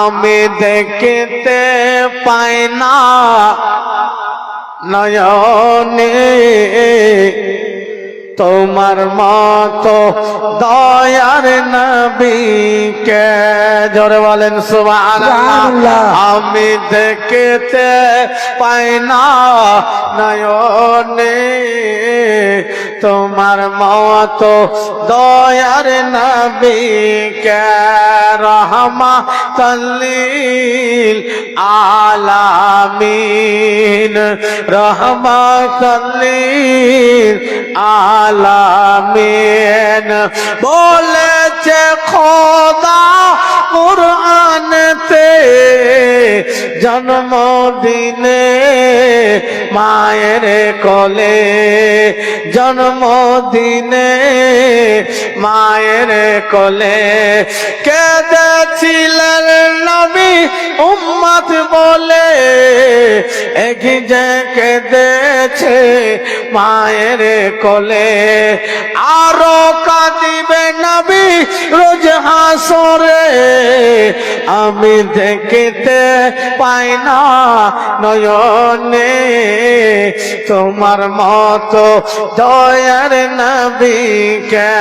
আমি দেখতে পাই না নয়নে। তোমার মতো দয়ার নবীকে জোরে বলেন সুবহানাল্লাহ। আমি দেখতে পাই না নয়নে। তোমার মতো দয়ার নবীকে রহমা তল্লিল আলামিন। রহমা তল্লিল আলামিন। বলেছে খোদা কুরআনতে জন্মদিনে মায়ের কোলে, জন্মদিনে মায়ের কোলে কেঁদেছিলেন নবী, উম্মত বলে একই যে মায়ের কোলে। আরও কাঁদিবে নবী রোজ হাসরে, আমি দেখতে পাই না নয়নে। তোমার মতো দয়ার নবীকে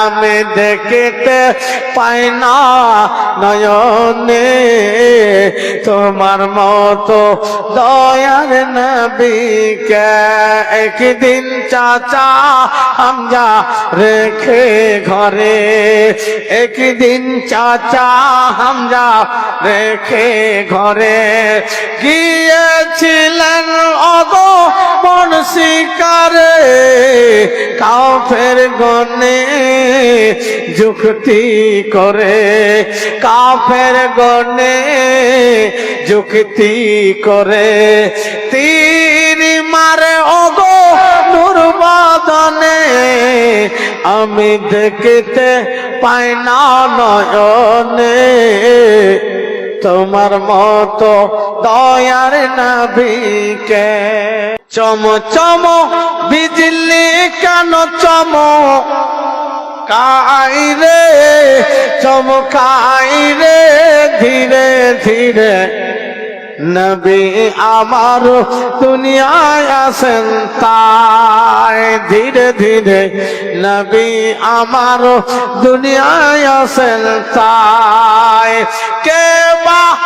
আমি দেখতে পাই না, নয়নে তোমার মতো দয়ার নবীকে একদিন চাচা হামজা রেখে ঘরে, একদিন চাচা হামজা রেখে ঘরে গিয়েছিলেন অগো মন শিকারে, কাফের গনে যুক্তি করে। কাফের গনে যুক্তি করে। তীর মারে ওগো দুর্বাদনে, আমি দেখতে পাই না নয়নে। তোমার মতো দয়ার নবীকে চম চম, বিজলি কেন চম? কাই রে? চমকাই রে? ধীরে ধীরে। নবী আমার দুনিয়ায় আসেন তাই ধীরে ধীরে। নবী আমার দুনিয়ায় আসেন তাই। কে বা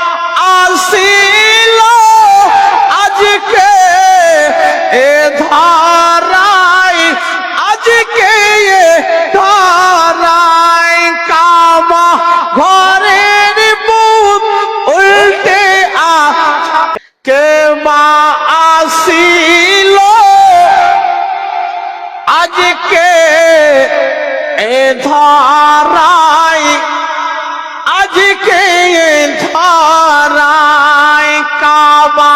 আসিল? আজকে এ ধারায়, আজকে এ ধারায় কাবা ঘরের বুক উল্টে আ কে মা আসিল? আজকে এ ধারায়, আজকে এ ধারায় কাবা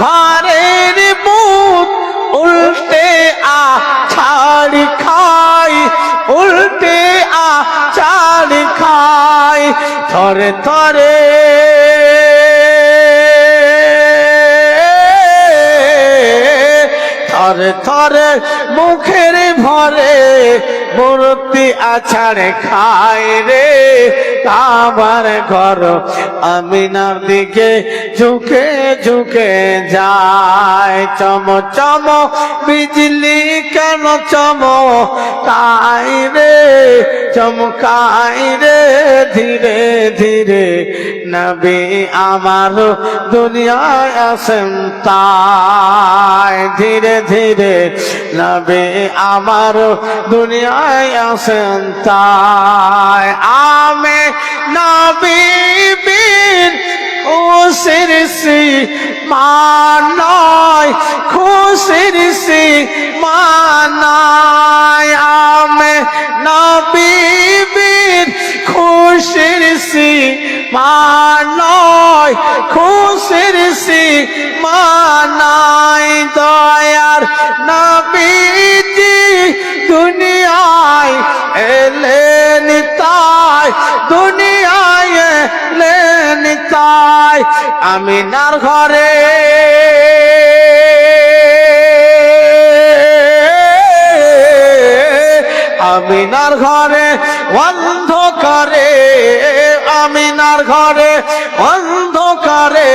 ঘরের খাই উল্টে আ খাই থরে থরে। থরে থরে মুখের ভরে মূর্তি আছাড়ে খায় রে। কাবার ঘর। আমিনার দিকে ঝুঁকে ঝুঁকে যায়। চম চম, বিজলি কেন চম? কাই রে? চমকাই রে? ধীরে ধীরে নবী আমার দুনিয়ায় আসেন তাই। ধীরে ধীরে নবী আমার দুনিয়ায় আসেন তাই আমে নবী বীর খুশির সি মানায়, খুশির সি মানায়। আমে নবী বীর খুশির মানায়, খুশির সি মানায়। দয়ার নবীজি দুনিয়ায় এলেন তাই দুনিয়ায় এলেন তাই আমিনার ঘরে আমিনার ঘরে অন্ধকারে আমিনার ঘরে, অন্ধকারে,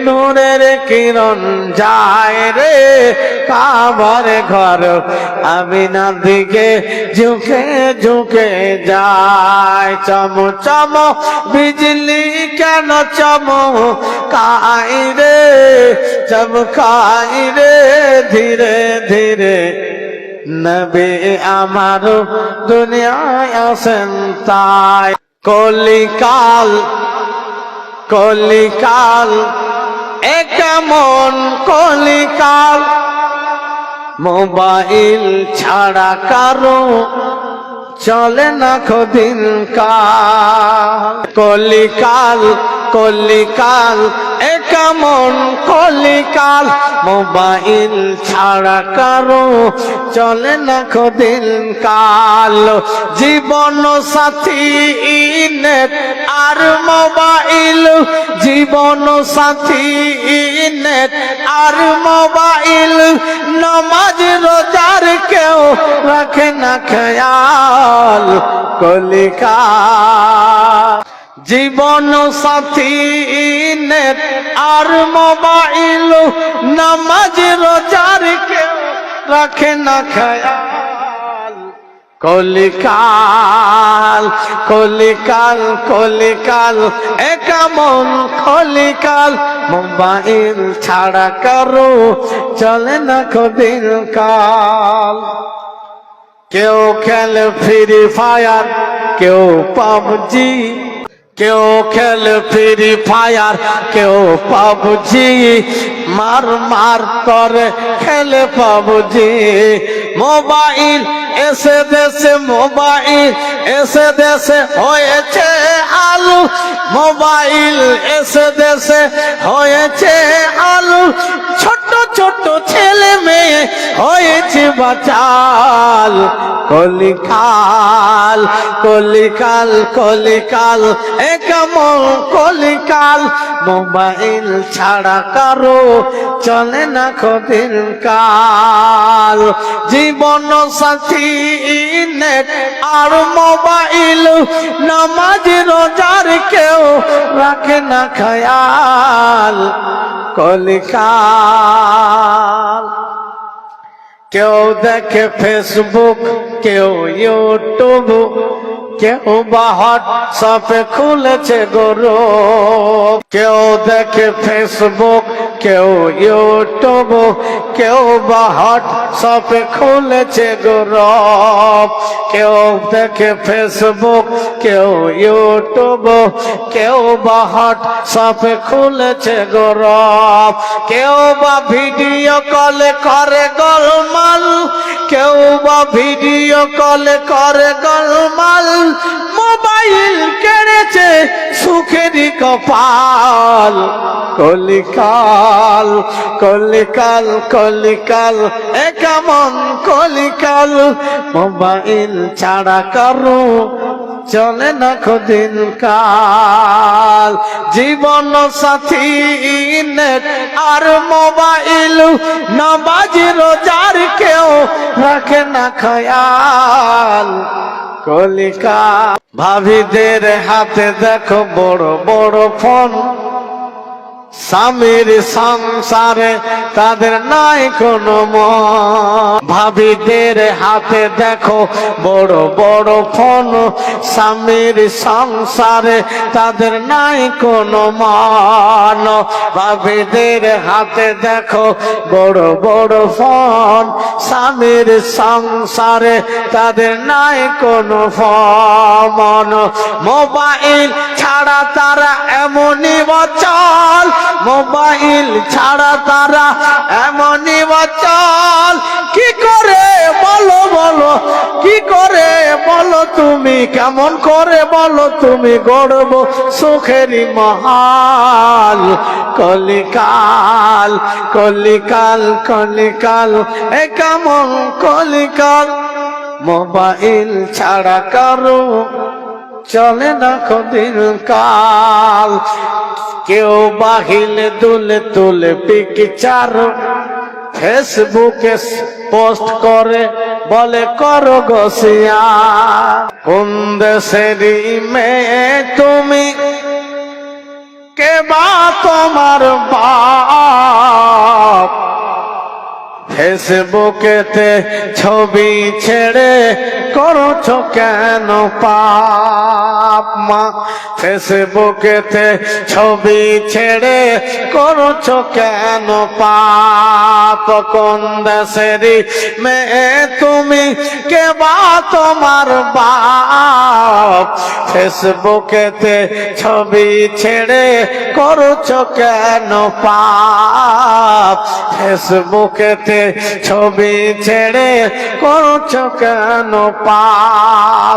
নূরের কিরণ যায় রে। কাবার ঘর আমিনার দিকে ঝুঁকে ঝুঁকে যায়। চম চম, বিজলি কেন চম কাই রে? চমকাই রে ধীরে ধীরে। নবী আমার দুনিয়ায় আসেন তাই। কলিকাল কলিকাল এ কেমন কলিকাল। মোবাইল ছাড়া কারও চলে না কাল কলিকাল কলিকাল এ কেমন কলিকাল মোবাইল ছাড়া কারও চলে না খদিন কাল। জীবন সাথী নেট আর মোবাইল, জীবন সাথী নেট আর মোবাইল। নমাজ রোজার কেউ রাখে না খেয়াল কলিকা জীবন সাথী নেট আর মোবাইল, নমাজ, রোজার কেউ রাখে না খেয়াল। কলিকাল কলিকাল কলিকাল একামন কলিকাল? মোবাইল ছাড়া কারও চলে না কদিন কাল। কেউ খেলে ফ্রি ফায়ার কেউ পাবজি কেউ খেল ফ্রি ফায়ার, কেউ পাবজি, মার মার করে খেলে পাবজি। মোবাইল এসে দেশে, মোবাইল এসে দেশে হয়েছে আলু। মোবাইল এসে দেশে হয়েছে হয়েছে বাচাল, কলিকাল কলিকাল কলিকাল, এ কেমন কলিকাল? মোবাইল ছাড়া কারও চলে না কদিন কাল। জীবন সাথী নেট আর মোবাইল, নামাজ, রোজার কেউ রাখে না খেয়াল, কলিকাল। কেউ দেখে ফেসবুক কেউ ইউটিউব কেউ বা হোয়াটসঅ্যাপে খুলেছে গরু। কেউ দেখে ফেসবুক কেউ ইউটিউব কেউ বা হোয়াটসঅ্যাপে খুলেছে গরব কেউ দেখে ফেসবুক কেউ ইউটিউব কেউ বা হোয়াটসঅ্যাপে খুলেছে গরব কেউ বা ভিডিও কলে করে গোলমাল, কেউ বা ভিডিও কলে করে গোলমাল মোবাইল কেড়েছে সুখেরই কপাল। কলিকাল কলিকাল কলিকাল, এ কেমন কলিকাল? মোবাইল ছাড়া করো চলে না কদিন কাল জীবন সাথী আর মোবাইল নবাজি রোজার কেউ রাখে না খয়াল। কলিকা। ভাবিদের হাতে দেখো বড় বড় ফোন। স্বামীর সংসারে তাদের নাই কোনো ভাবিদের হাতে দেখো, বড় বড় ফোন। স্বামীর সংসারে তাদের নাই কোনো মান। ভাবিদের হাতে দেখো, বড় বড় ফোন। স্বামীর সংসারে তাদের নাই কোনো ফন। মোবাইল ছাড়া তারা এমনই বচল, মোবাইল ছাড়া তারা এমনই বচল। কি করে বলো বলো, কি করে বলো তুমি? কেমন করে বলো তুমি গড়ব সুখেরই মহাল? কলিকাল কলিকাল কলিকাল, এ কেমন কলিকাল? মোবাইল ছাড়া কারও চলে না কদিন কাল। কেউ বাহিলে দুলে তুলে পিকচার ফেসবুকে পোস্ট করে, বলে, কর গসিয়া কোন দেশেরই মেয়ে তুমি? কে বা তোমার বাপ ফেসবুকেতে ছবি ছেড়ে করছ কেন পাপ মা? ফেসবুকেতে ছবি ছেড়ে করছ কেন পাপ? কোন দেশেরই মেয়ে তুমি? কে বা তোমার বাপ? ফেসবুকেতে ছবি ছেড়ে করছ কেন পাপ? ফেসবুকেতে ছবি ছেড়ে করছ কেন পাপ